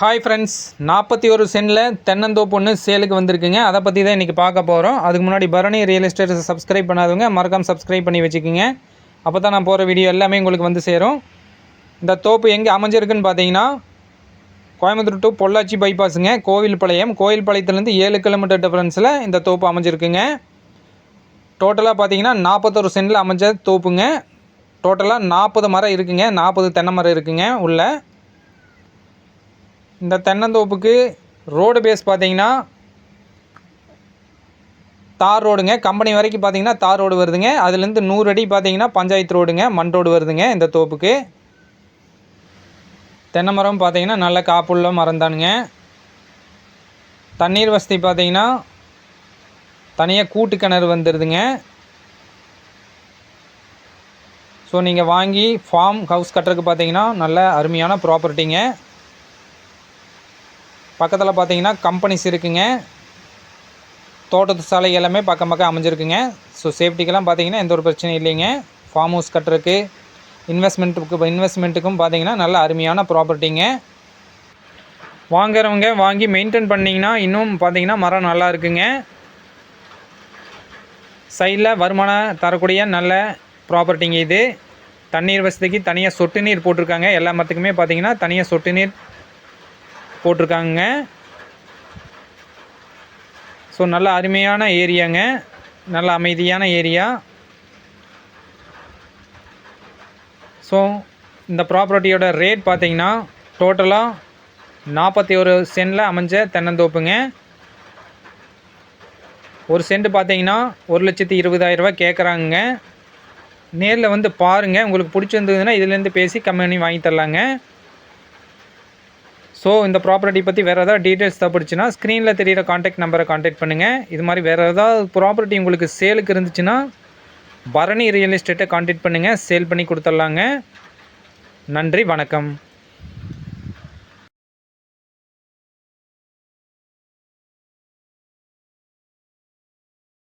Hi friends நாற்பத்தி ஒரு சென்டில் தென்னந்தோப்பு ஒன்று சேலுக்கு வந்திருக்குங்க. அதை பற்றி தான் இன்றைக்கி பார்க்க போகிறோம் அதுக்கு முன்னாடி பரணி ரியல் எஸ்டேட் சப்ஸ்கிரைப் பண்ணாதவங்க மறக்காமல் சப்ஸ்கிரைப் பண்ணி வச்சுக்கோங்க. அப்போ தான் நான் போகிற வீடியோ எல்லாமே உங்களுக்கு வந்து சேரும். இந்த தோப்பு எங்கே அமைஞ்சிருக்குன்னு பார்த்தீங்கன்னா கோயம்புத்தூர் டு பொள்ளாச்சி பைபாஸுங்க கோவில்பாளையம். கோவில்பாளையத்துலேருந்து ஏழு கிலோமீட்டர் டிஃப்ரென்ஸில் இந்த தோப்பு அமைஞ்சிருக்குங்க. டோட்டலாக பார்த்தீங்கன்னா நாற்பத்தொரு சென்டில் அமைஞ்ச தோப்புங்க. டோட்டலாக நாற்பது மரம் இருக்குங்க. நாற்பது தென்னை மரம் இருக்குங்க உள்ளே. இந்த தென்னந்தோப்புக்கு ரோடு பேஸ் பார்த்தீங்கன்னா தார் ரோடுங்க. கம்பெனி வரைக்கும் பார்த்தீங்கன்னா தார் ரோடு வருதுங்க. அதுலேருந்து நூறு அடி பார்த்தீங்கன்னா பஞ்சாயத்து ரோடுங்க. மண் ரோடு வருதுங்க இந்த தோப்புக்கு. தென்னை மரம் பார்த்தீங்கன்னா நல்ல காப்புள்ள மரம் தானுங்க. தண்ணீர் வசதி பார்த்தீங்கன்னா தனியாக கூட்டு கிணறு வந்துடுதுங்க ஸோ நீங்கள் வாங்கி ஃபார்ம் ஹவுஸ் கட்டுறதுக்கு பார்த்தீங்கன்னா நல்ல அருமையான ப்ராப்பர்ட்டிங்க பக்கத்தில் பார்த்தீங்கன்னா கம்பெனிஸ் இருக்குங்க. தோட்டத்து சாலை எல்லாமே பக்கம் பக்கம் அமைஞ்சிருக்குங்க. ஸோ சேஃப்டிக்கெல்லாம் பார்த்தீங்கன்னா எந்த ஒரு பிரச்சனையும் இல்லைங்க. ஃபார்ம் ஹவுஸ் கட்டுறதுக்கு இன்வெஸ்ட்மெண்ட்டுக்கு இன்வெஸ்ட்மெண்ட்டுக்கும் பார்த்தீங்கன்னா நல்ல அருமையான ப்ராப்பர்ட்டிங்க வாங்குறவங்க வாங்கி மெயின்டைன் பண்ணிங்கன்னா இன்னும் பார்த்தீங்கன்னா மரம் நல்லா இருக்குங்க. சைடில் வருமானம் தரக்கூடிய நல்ல ப்ராப்பர்ட்டிங்க இது. தண்ணீர் வசதிக்கு தனியாக சொட்டு நீர் போட்டிருக்காங்க. எல்லா மரத்துக்குமே பார்த்தீங்கன்னா தனியாக சொட்டு நீர் போட்டிருக்காங்க. ஸோ நல்ல அருமையான ஏரியாங்க. நல்ல அமைதியான ஏரியா. ஸோ இந்த ப்ராப்பர்ட்டியோட ரேட் பார்த்தீங்கன்னா டோட்டலாக நாற்பத்தி ஒரு சென்டில் அமைஞ்ச தென்னந்தோப்புங்க. ஒரு சென்ட் பார்த்தீங்கன்னா ஒரு லட்சத்தி இருபதாயிரரூபா கேட்குறாங்க நேரில் வந்து பாருங்கள் உங்களுக்கு பிடிச்சிருந்ததுன்னா இதுலேருந்து பேசி கம்மி பண்ணி வாங்கி தரலாங்க. ஸோ இந்த ப்ராப்பர்ட்டி பற்றி வேறு ஏதாவது டீட்டெயில்ஸ் தப்பிடுச்சுன்னா ஸ்க்ரீனில் தெரியிற காண்டாக்ட் நம்பரை காண்டாக்ட் பண்ணுங்கள் இது மாதிரி வேறு ஏதாவது ப்ராப்பர்ட்டி உங்களுக்கு சேலுக்கு இருந்துச்சுன்னா பரணி ரியல் எஸ்டேட்டை காண்டாக்ட் பண்ணுங்கள் சேல் பண்ணி கொடுத்துட்லாங்க. நன்றி வணக்கம்.